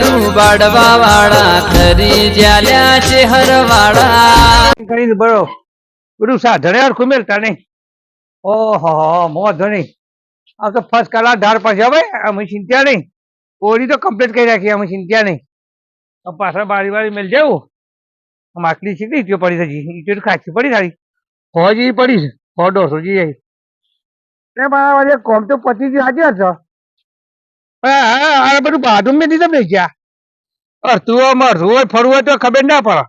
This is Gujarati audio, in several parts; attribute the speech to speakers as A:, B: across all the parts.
A: લાડુ બાડવા વાળા ખરી જ્યાલ્યા છે હરવાળા
B: કરીને બરો બધું સાધણે હરખું મેલતા નહીં ઓહો મો ધણી. આ તો ફર્સ્ટ કલાક ધાર પછી હવે અમે ચિંત્યા નહીં. ઓરી તો કમ્પ્લીટ કરી રાખી અમે ચિંત્યા નહીં. હવે પાછળ બારી બારી મેલ જવું. માટલી આટલી ઈટીઓ પડી છે ઈટીઓ ખાચી પડી સારી. સો જેવી પડી છે સો દોઢસો જેવી એટલે મારા કોમ તો પચી ગયું હાજર છો. હા હા બધું બાથરૂમ મેં દીધું નહીં ગયા આમાં હોય ફરવું હોય તો ખબર ના પડે.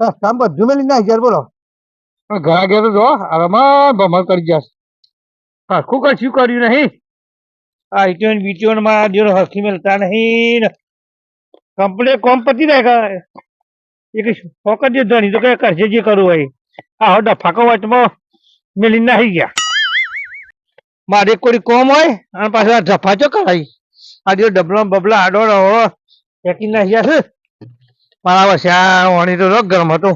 B: રસ્તામાં બધું ના ઘેર બોલો. ઘણા ઘેર તો જો આરામાં ભમર કરી જશે આખું કશું કર્યું નહીં? આ ઇટીઓન બીટીઓનમાં જેનો હરખી મેળતા નહીં કંપની કોમ પતી જાય એ કઈ ફોકટ જે ધણી તો કઈ કરશે જે કરવું હોય. આ હવે ડફાકો વચમાં મેલી નાહી ગયા. મારે કોઈ કોમ હોય અને પાછળ આ ડફા ચો કરાવી આ જો ડબલો બબલા આડો રહો ફેંકી નાખ્યા છે મારા વર્ષે આ વણી તો ગરમ હતો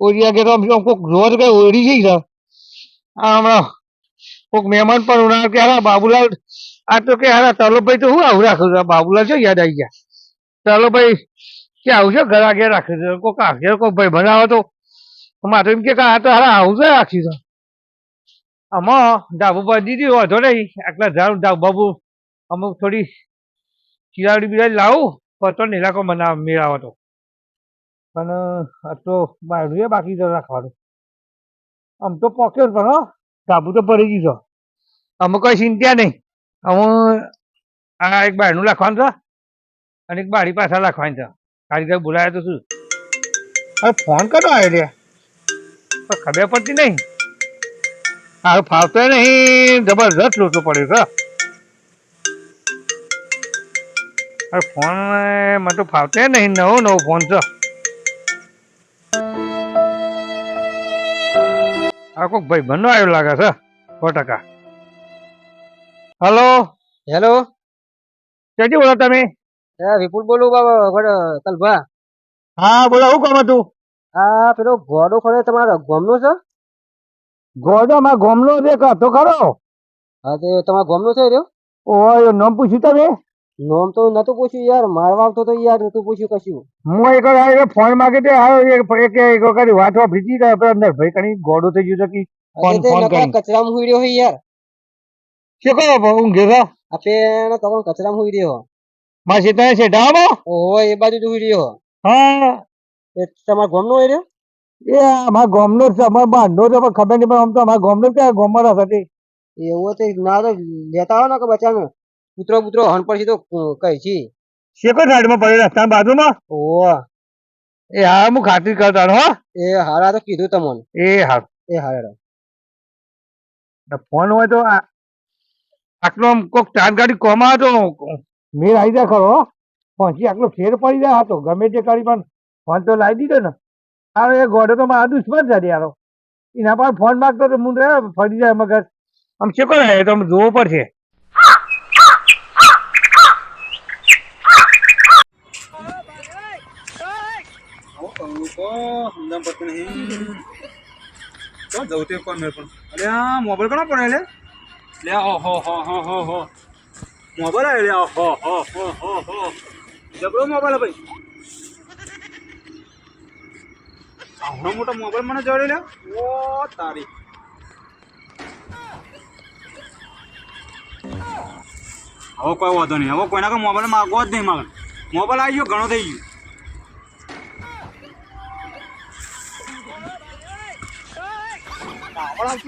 B: ઓરિયા કે તો આમ કોક જોર કઈ ઓરી ગઈ છે આ હમણાં કોક મહેમાન પણ ઉના કે હારા બાબુલાલ આ તો કે હારા તલોભાઈ તો હું આવું રાખું છું બાબુલાલ છે યાદ આવી ગયા તલોભાઈ કે આવું છે ઘર આગળ રાખ્યું છે કોક આગળ કોક ભાઈ બનાવો તો મારે એમ કે આ તો હારા આવું છે રાખ્યું છે આમાં ડાબુ પર દીધી વાંધો નહીં આટલા ડાબુ બાબુ અમુક થોડી ચિરાવડી બિરાડી લાવું પતો નિરાકો બનાવ મેળાવો તો. પણ આ તો બાયડું બાકી તો રાખવાનું. આમ તો પોકેટ પણ હો. ધાબુ તો ભરી ગયું છે અમુક કોઈ ચિંતા નહીં. હું આ એક બાળનું રાખવાનું છે અને એક બારી પાછા રાખવાની છે. કારીગર બોલાયા તો શું? અરે ફોન કરો આવ્યો પણ ખબર પડતી નહીં. હા ફાવતો નહીં. જબરદસ્ત લોચો પડ્યો છે. અરે ફોન મને તો ફાવતે નહીં. નવો નવો ફોન છે. આ કોક ભાઈ બંને આવ્યો લાગે છે સો ટકા. હલો
C: હેલો
B: ક્યાંથી બોલો તમે?
C: એ વિપુલ બોલું બાબા તલભા.
B: હા બોલો શું કામ હતું?
C: આ પેલો ગોડો ખરે તમારા ગોમનો છે?
B: ગોડો માં ગોમનો જે તો ખરો.
C: હા તે તમારા ગોમનો છે રહ્યો?
B: ઓય નામ પૂછ્યું તમે?
C: નોમ તો નતું પૂછ્યું યાર મારવા આવતો તો યાર નતું પૂછ્યું કશું.
B: હું એક વાર ફોન માંગે તે આવ્યો એક એક વખત વાત ભીજી હતી પર અંદર ભાઈ કણી ગોડો થઈ ગયું છે કે ફોન ફોન કરી
C: કચરામાં હુઈ રહ્યો હોય યાર.
B: શું કરો હું ગેગા
C: આપે પેણ તો કોણ કચરામાં હુઈ રહ્યો.
B: માં સીતા શેઠામાં
C: ઓહો એ બાજુ જ રહ્યો.
B: હા.
C: એ તમાર ગોમનો હોઈ રહ્યો?
B: એ અમાર ગામનો જ છે અમાર બાંધો છે પણ ખબર નહીં પણ આમ તો અમાર ગામનો જ ક્યાં ગામમાં રહે છે
C: એવું તે ના તો લેતા આવો ને કે બચાને કૂતરો કૂતરો હણ પડશે તો કઈ છી?
B: શેકો સાઈડમાં પડે રસ્તા બાજુમાં?
C: ઓ
B: એ હા હું ખાતરી કરતા હો.
C: એ હારા તો કીધું તમને.
B: એ હા.
C: એ હારા
B: ફોન હોય તો આટલો આમ કોક ચાર ગાડી કોમા હતો મેળ આવી જાય ખરો. પહોંચી આટલો ફેર પડી જાય હતો ગમે તે કરી પણ ફોન તો લાવી દીધો ને. આ એ ગોડો તો મારા દુશ્મન છે યારો. એના પર ફોન માગતો તો હું ફરી જાય મગર આમ શેકો ને તો જોવો પડશે
D: મોબાઈલ કોનો પડે લે લે ઓહો હો હો હો હો મોબાઈલ આવે લે હો હો હો હો જબરો મોબાઈલ ભાઈ આવડો મોટો મોબાઈલ મને જોડે લે ઓ તારી હવે કોઈ વાંધો નહીં. હવે કોઈના કોઈ મોબાઈલ માગવો જ નહીં માગે મોબાઈલ આવી ગયો, ઘણો થઈ ગયો. હલો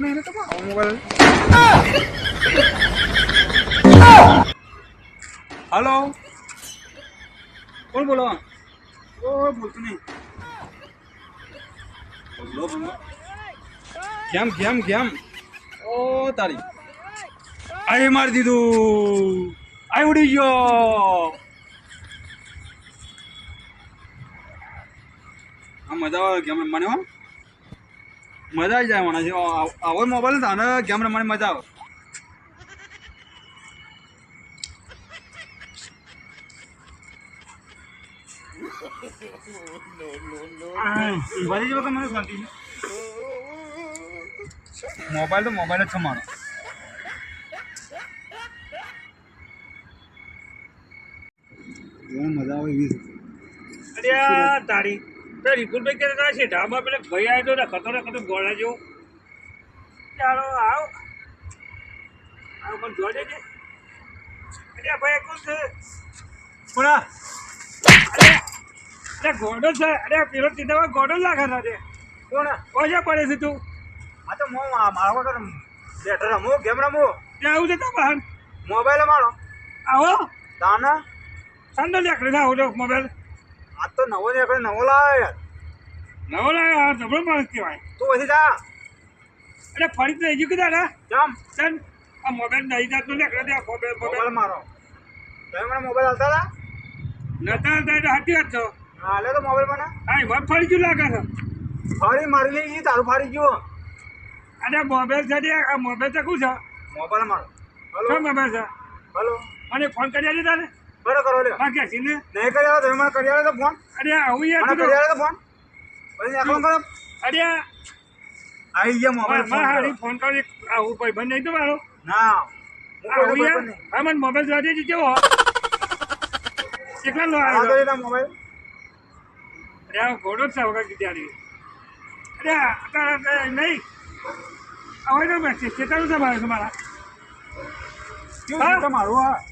D: કોણ બોલો? ઓ બોલતું નહીં બોલો. બોલો કેમ કેમ કેમ ઓ તારી. આઈ મારી દીધું. આઈ ઉડી ગયો. આ મજા આવે કેમ મને હો. મજા આવી જાય મને. જો આવ- મોબાઈલ ને આને ગેમ રમવાની મજા આવે? વળી જેવો કે મને શાંતિ મોબાઈલ તો મોબાઈલ જ છે મારો. મજા
B: આવે આ તારી પેલા રિપુલભાઈ કે હતા છે ઢામાં પેલા ભાઈ આવ્યો તો ને ખતો ને ખતો ગોળા જેવું. ચાલો આવ. આવ પણ જોડે કે અરે ભાઈ કોણ છે? કોણા અરે ગોડો છે. અરે પેલો ચિંતામાં ગોડો લાગે છે કોણ ઓછા પડે છે તું.
D: આ તો મો મારા વગર બેઠો રમું ગેમ રમું?
B: ત્યાં આવું છે તો બહાર.
D: મોબાઈલ મારો.
B: આવો.
D: તાના?
B: સાંડો નીકળી આવું તો મોબાઈલ.
D: આ તો નવો નીકળે નવો લાવે યાર.
B: નવો લાવ્યો આ જબરો માણસ કહેવાય.
D: તું પછી જા.
B: અરે ફરી તો હજી કીધા ને
D: જમ
B: ચાલ આ મોબાઈલ નહીં જાતો નીકળે દે મોબાઈલ
D: મોબાઈલ
B: મોબાઈલ
D: મારો. તમે મને મોબાઈલ હાલતા હતા?
B: નતા હતા એટલે હાટી વાત છો.
D: હાલે તો મોબાઈલ મને.
B: હા એમાં ફરી ગયું લાગે છે?
D: ફરી મારી લઈ ગઈ તારું ફરી ગયું.
B: અરે મોબાઈલ છે ને, આ મોબાઈલ તો શું છે?
D: મોબાઈલ મારો. હલો.
B: મોબાઈલ છે?
D: હલો.
B: મને ફોન કરી આલી તારે.
D: બરો કરો લ્યો
B: માં કે ને
D: નહીં કરી આવો તમે મને કરી આવો તો ફોન.
B: અરે આવું યાર
D: કરી
B: તો.
D: આવો તો ફોન. પછી કરો
B: અરે
D: આવી ગયા મોબાઈલ
B: હારી ફોન કરી આવું ભાઈ બંધ નહીં તો મારો?
D: ના. હું
B: યાર હા મને મોબાઈલ જોવા દેજે કેવો? કેટલા લો
D: આ તો મોબાઈલ.
B: અરે આ ઘોડો છે વગર કીધી અરે આ નહીં. હવે તો મેં ચેતાનું છે મારે. તમારા હા?
D: છે આ હા.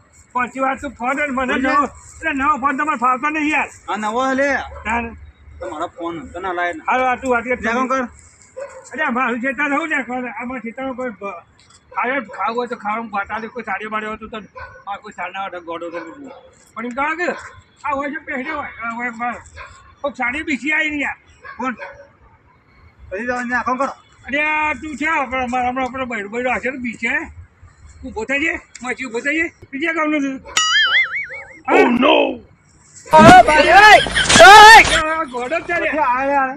B: પછી વાત તું ફોન મને. નવો. એટલે નવો ફોન તમારે ફાવતો નહીં યાર.
D: આ નવો લે.
B: તાર.
D: તો મારો ફોન તને લાય ને.
B: હાલો આ તું વાત કર.
D: કર?
B: અરે મારું ખેતર રહું ને આમાં ખેતરમાં કોઈ બ- ખાવું હોય તો ખાવાનું બાટાલી કોઈ સાડી બાડી હતું તો આ કોઈ સાડા વાળા ગોડો તો પણ એમ કહો કે આ હોય છે પહેર્યો હોય. કોઈ. સાડી બીસી આવી નહીં યાર.
D: ફોન. પછી આખો કરો?
B: અરે તું છે આપણે હમણાં આપણે બૈરું બૈરું હશે ને બીચે ઊભો થઈ જાય માછી ઊભો થઈ બીજા ગામનું છું.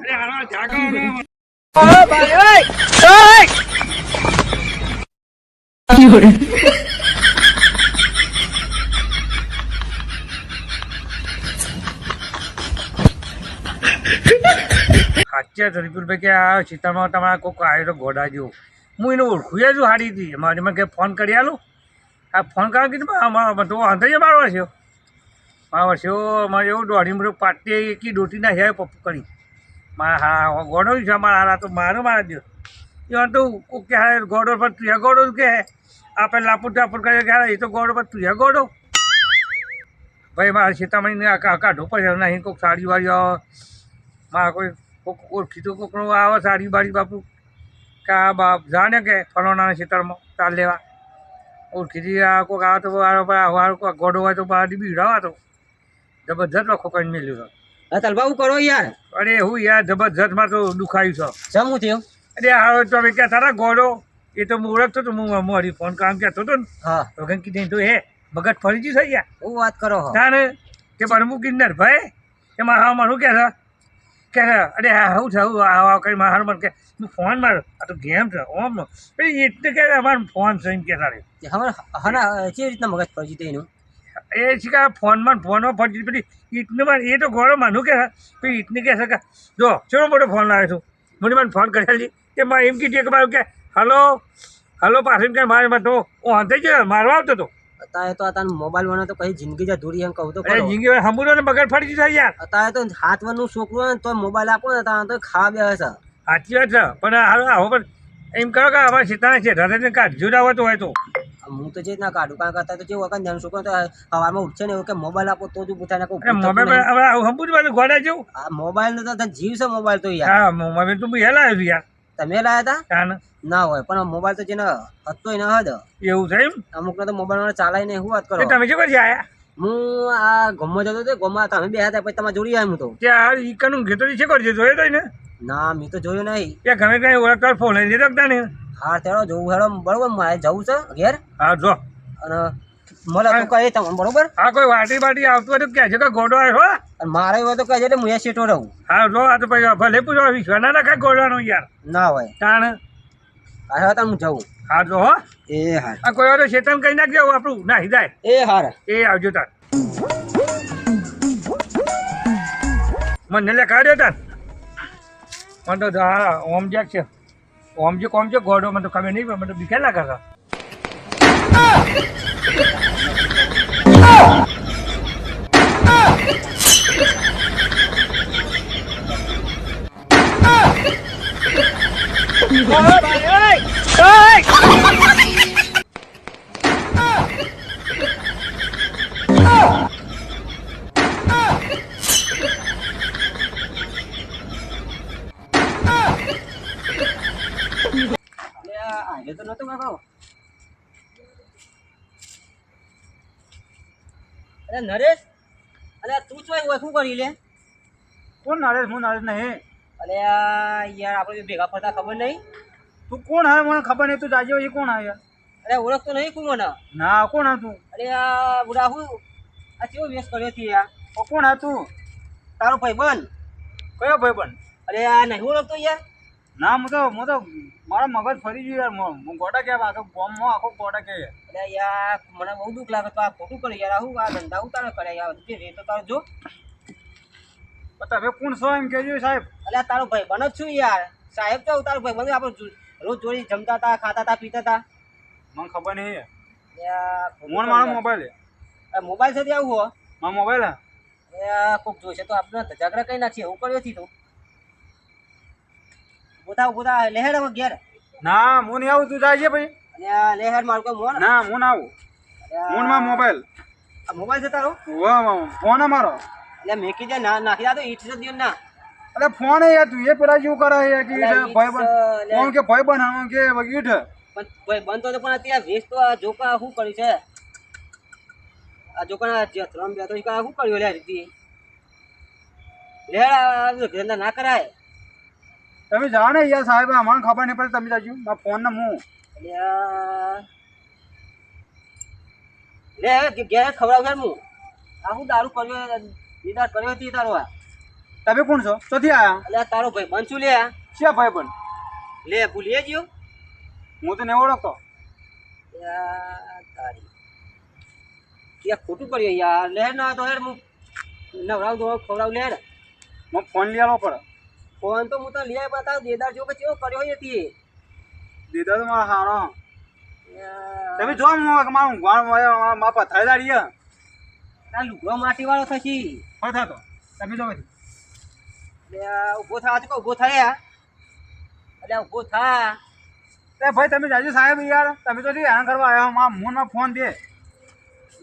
B: અરે હારા જાગા સાચે જ રિપુલભાઈ કે આ સીતામાં તમારા કોઈક આવ્યો તો ગોડા જેવો હું એને ઓળખું જ હાડી હતી મારે મને કે ફોન કરી આલું. આ ફોન કરવા કીધું અમારા તો વાંધો જ મારો વર્ષો મારો વર્ષો મારે એવું દોઢી મોટું પાટી એકી ડોટી ના હે, પપ્પુ કરી. મારા હા ગોડો છે મારા હારા, તો મારો મારા દો એ તો કે હા, ગોડો પર તું ગોડો કે આપણે લાપુટ લાપુટ કરે કે એ તો ગોડો પર તું ગોડો. ભાઈ, મારા સીતામણીને કાઢો પછી નહીં કોઈક સાડી વાળી મારા કોઈ કોઈક ઓળખીતું કોકનું આવે સાડી બાડી બાપુ. કે આ બાપ જાણે કે ફલોના શીતળમાં ચાલ લેવા. ઓળખીતી આ કોઈક આ તો વાળો કોઈ ગોડો હોય તો બહાર બીડાવા તો. જબરજસ્ત લખો કરીને મેલ્યું
C: હા તલબા કરો યાર.
B: અરે હું યાર જબરજસ્તમાં તો દુખાયું છે.
C: જમું થયું?
B: અરે હારો તો ક્યાં તારા ગોડો એ તો હું ઓળખતો તો હું મારી ફોન કામ કહેતો હતો ને.
C: હા.
B: તો કંઈ કીધું તો હે મગજ ફરી ગયું થઈ ગયા?
C: હું વાત કરો હો.
B: તાને તે બરમુ કિન્નર ભાઈ એમાં હા મારું કહે છે? કે અરે હા હું છે હું આવા કરી માર મને કે તું ફોન માર આ તો ગેમ છે ઓમ. નો પછી એટલે કે અમારો ફોન છે એમ કે તારે
C: હવે હના કેવી રીતના મગજ ફરજી હતું એનું
B: એ છે કે ફોનમાં ફોનમાં ફરજી પેલી ઈટને માર એ તો ગોળો માનું કે પછી ઈટને કહે છે કે જો ચલો મોટો ફોન લાવ્યો છું. મને મને ફોન કરેલી કે મારે એમ કીધું કે મારું કે હલો હલો પાછળ કે મારે તો હું હાથે જ મારવા આવતો હતો
C: અત્યારે તો આ મોબાઈલ વાળો તો કઈ જિંદગી જ અધૂરી એમ કહું તો.
B: અરે. જિંદગી હમુરો ને બગડ ફરી ગયું યાર.
C: અત્યારે તો હાથ વરનું છોકરું ને તો મોબાઈલ આપો ને ત્યાં તો ખાવા બે છે.
B: સાચી વાત છે પણ આવો પણ એમ કરો કે અમારે સીતાના છે રાતે કાઢજો જ આવતો હોય તો.
C: હું તો જે જ ના કાઢું કારણ કે અત્યારે તો જેવું વખત ધ્યાન છોકરો તો સવારમાં ઉઠશે ને એવું કે મોબાઈલ આપો તો જ પૂછાય
B: નાખો મોબાઈલ હવે હંપું જ ગોડા જેવું.
C: આ મોબાઈલ તો જીવ છે મોબાઈલ તો યાર.
B: હા મોબાઈલ તો હું હેલા આવ્યું યાર.
C: તમે લાયા હતા ના હોય પણ મોબાઈલ તો જેને હતો એ ન હદ.
B: એવું છે એમ?
C: અમુક તો મોબાઈલ ચાલાય ને શું વાત કરો.
B: તમે શું કરી આયા?
C: હું આ ગમમાં જતો હતો ગમમાં તમે બે હતા પછી તમારે જોડી આવ્યો હું તો.
B: ત્યાં ઈ ઘેતરી ઘેતો છે કરજે જોયો તો ને?
C: ના મેં તો જોયું નહીં.
B: ત્યાં ગમે કઈ ઓળખતા ફોન લઈને જતા ને?
C: હા તેડો જોવું હેડો બરોબર મારે જવું છે ઘેર?
B: હા જો.
C: અને મળે તો કહે તમને બરોબર?
E: હા કોઈ વાટી બાટી આવતું હોય તો કહેજો કે ગોડો આવ્યો
C: અને મારે હોય તો કહેજો એટલે હું સીટો રહું.
E: હા જો આ તો ભાઈ ભલે પૂછો વિશ્વાસ ના નાખે ગોડાનો યાર.
C: ના હોય.
E: તાણ.
C: હા હતા હું જવું
E: હા જો હો.
C: એ હાર.
E: આ કોઈ વાર શેતાન કહી નાખજો આપણું. ના હિદાય
C: એ હાર.
E: એ આવજો તાર. મને લે કાઢ્યો તાર. મને તો હા ઓમ જેક છે. ઓમ જે કોમ છે ગોડો મને તો ખબર નહીં પણ મને તો બીકે લાગે
C: અરે નરેશ? અરે તું ચોય શું કરી લે?
D: કોણ નરેશ? હું નરેશ નહીં.
C: અરે યાર આપણે ભેગા ફરતા ખબર નહીં.
D: તું કોણ હે? મને ખબર નહીં. તું જાજો એ કોણ હે
C: અરે ઓળખતો નહીં કોણ મને?
D: ના કોણ હતું તું?
C: અરે આ બુડા હું? આ કેવો વેસ કર્યો છે યાર?
D: કોણ હતું તું?
C: તારો ભાઈ બન
D: કયો ભાઈ પણ
C: અરે આ નહીં ઓળખતો યાર.
D: ના હું તો હું તો મારા મગજ ફરી ગયું યાર. હું ગોટા ગોડા કે આખો ગોમમાં આખો ગોડા કે
C: અરે યાર મને બહુ દુઃખ લાગે તો આ ખોટું કરી યાર. આવું આ ધંધા ઉતારે કરે યાર. જે રેતો તારો જો.
D: તમે કોણ છો એમ કહેજો સાહેબ.
C: આ તારો ભાઈ બનો છું યાર. સાહેબ તો તારો ભાઈ બન આપણે રોજ જોડી જમતા હતા ખાતા હતા પીતા હતા.
D: મને ખબર નહીં
C: ખોટું
D: મારો મોબાઈલ
C: મોબાઈલ છે. આવું હો.
D: મારો મોબાઈલ હે
C: કોક જોશે તો આપણે ઝઘડા કઈ નાખીએ એવું કર્યો હતી તું. બોથા બોથા લેહેડ હવે ઘેર.
D: ના હું નહીં આવું તું જાય ભાઈ.
C: અને આ લહેર મારું કોઈ મોન.
D: ના હું ના આવું. ફોનમાં મોબાઈલ.
C: આ મોબાઈલ છે તારો?
D: વાહ ફોન મારો.
C: એટલે મેકી દે ના નાખી દા તો ઈટ છે દિયો ના.
D: અરે ફોન એ યાર તું એ પેલા જેવું કરે છે કે ભાઈ બન ફોન કે ભાઈ બન આમ કે ઈટ.
C: પણ ભાઈ બંધ તો પણ અત્યારે વેસ્ટ તો આ જોકા શું કર્યું છે? આ જોકા ત્રણ બે તો શું કર્યું લે રીતિ લેડ ના કરાય.
D: તમે જાઓ ને યાર સાહેબ મને ખબર નહીં પડે તમે જાજો. મારા ફોન ને હું
C: લે ઘેર ખવડાવ છે હું? આ હું દારૂ કર્યો દીદાર કર્યો હતી તારો આ.
D: તમે કોણ છો? ચોથી આયા?
C: એટલે તારો ભાઈ બંધ છું લે.
D: ક્યાં ભાઈ બન?
C: લે ભૂલીએ ગયો
D: હું તો નહીં ઓળખતો
C: તારી. યાર ખોટું કર્યું યાર? લેર ના તો યાર હું નવરાવ દો ખવડાવ લેર
D: મને ફોન લઈ આવવો પડે.
C: ફોન તો હું તો લઈ આવ્યો તારો દેદાર જો કે કર્યો હોય હતી
D: દેદાર તો મારા હારો. તમે જો હું મારું ગાણ મા પથારી દાડી
C: આ લુગડો માટી વાળો થશી
D: હોય થતો? તમે જો પછી.
C: ઊભો થા તો ઊભો થાય. એટલે ઊભો થા.
D: એ ભાઈ તમે જાજો સાહેબ યાર. તમે તો હેરાન કરવા આવ્યા. મા મોનમાં ફોન દે.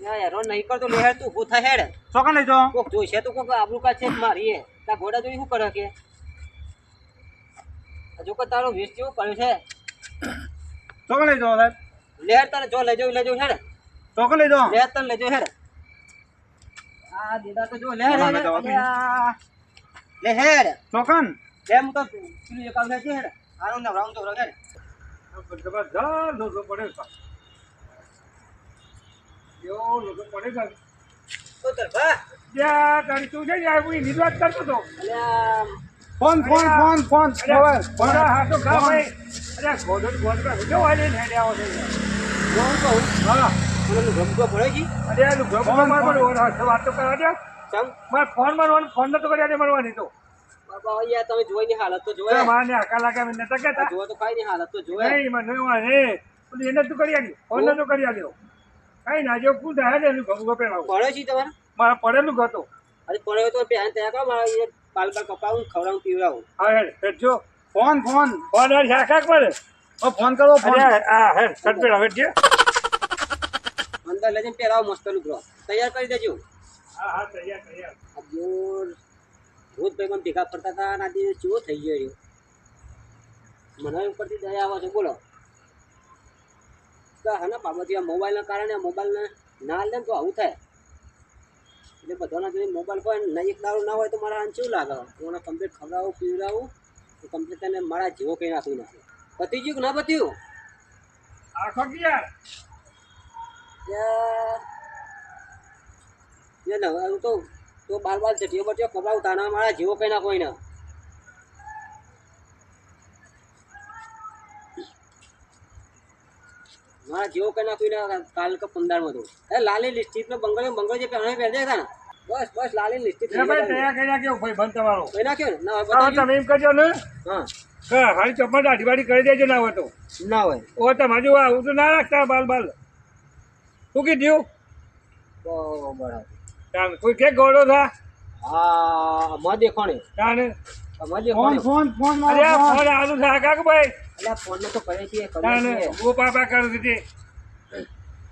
C: યાર નહીં કરતો લે તું ઊભો થા હેડ.
D: ચોકન લઈ જો.
C: કોક જોઈશે તો કોક આબરૂ કા છે મારી તા ઘોડા જોઈ શું કરે કે? હજુ કો તારો વેસ્ટ જેવું પડ્યું છે.
D: ચોક લઈ જાઓ સાહેબ.
C: લેર તને જો લેજો લેજો હેડ
D: ચોક લઈ જાઓ
C: લેર તને લેજો હેડ આ દેદા તો જો
D: લેર જવા.
C: લે હેડ
D: ચોકન.
C: એમ તો પેલું એકાઉન્ટ છે હેડ આનો ને રાઉન્ડ તો હેડ
E: જબરદસ્ત લોકો પડે છે. એવો લોકો પડે છે.
C: તો તરફા
E: ત્યાં તારી તું છે? યાર હું એની જ વાત કરતો તો
C: અલ્યા
D: phone phone phone phone mobile phone
E: અરે હા તો ખા ભાઈ. અરે ગોડો ગોડો જો વાલી ને હેડે આવો
C: જો કહું
E: હા
C: મને ગમતો પડે કી?
E: અરે આ
D: ફોન,
E: માર
D: ઓર
E: માર વાત તો કરવા દે.
C: ચમ?
E: મારે ફોન મારવાનો ફોન તો કર્યા દે મારવાની તો.
C: બાબા યાર તમે જોઈની હાલત તો જોઈ
E: માને આકા લાગે મને નતા કહેતા.
C: જો તો કઈ ની હાલત તો જોઈ
E: નહીં મને એવું હે પેલું એને તું કરી આલી. ફોન તો કરી આલ્યો. કઈ ના જો કું ને એનું ગમગો પહેરાવું.
C: પડે છે તમારે?
E: મારા પડેલું ગતો
C: અરે પડે તો પહેલા ત્યાં કરો મારા બાલ કપાવું ખવડાવું પીવડાવું.
E: હા head
D: phone phone.
E: Phone head શાખા પડે
D: ઓ ફોન કરો ફોન.
E: હેડ પેલા
C: અંદર લઈને પહેરાવો મસ્ત લુગડો. તૈયાર કરી દેજો.
E: હા હા તૈયાર તૈયાર.
C: આ રોજ ભાઈ મને ભેગા ફરતા હતા ના દિવસ ચેવો થઈ ગયો મને ઉપરથી દયા આવે છે બોલો. હા ને બાબતી આ મોબાઈલના કારણે મોબાઈલને ના લે તો આવું થાય. એટલે બધાના જોડે મોબાઈલ હોય ને એક દારૂ ના હોય તો મારા આને શું લાગે હું કમ્પ્લીટ ખવડાવું પીવડાવું તો કમ્પ્લીટ તને મારા જીવો કંઈ નાખું નથી પતી ગયું કે ના પત્યું
E: આખો ગયા
C: હું તો તો બાર બાર ચટીઓ બટીઓ કપડાં ઉતારવા મારા જીવો કંઈ ના કોઈ ના મારા જેવો કઈ નાખ્યું કાલ કે પંદરમાં તો એ લાલી લિસ્ટી નો બંગલો બંગલો જે પહેણે પહેરજે હતા ને બસ બસ લાલી લિસ્ટિક
B: એ ભાઈ તૈયાર કરી નાખ્યો તમારો?
C: કઈ નાખ્યો ને? ના હોય
B: હવે
C: બતાવજો.
B: તમે એમ કરજો ને.
C: હા.
B: કે હારી ચપ્પલ દાઢી કરી દેજો ના હોય તો.
C: ના હોય.
B: ઓ તમારે જો આવું તો ના રાખતા બાલ બાલ. શું કીધું?
C: બરાબર.
B: કોઈ કે ગોળો થા?
C: હા માં દેખોણે.
D: Phone phone phone
B: phone. આલુ થા કાક ભાઈ
C: એટલે ફોન તો કરે છે કરે છે
B: ઓ પાપા કરું દીધી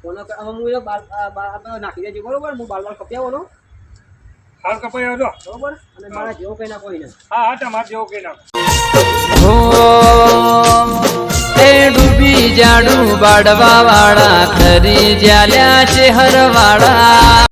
C: ફોન હવે હું એનો બાર આ બાર આ નાખી દેજો બરોબર? હું બાર બાર કપ્યાવાનો
B: હાલ કપાઈ આવજો
C: બરોબર? અને મારા જેવો કઈ ના કોઈ ના
B: હા હા તમારે જેવું કઈ નાખો
F: ડૂબી જાડું બાડવા વાળા ખરી જ્યાલ્યા છે હરવાળા.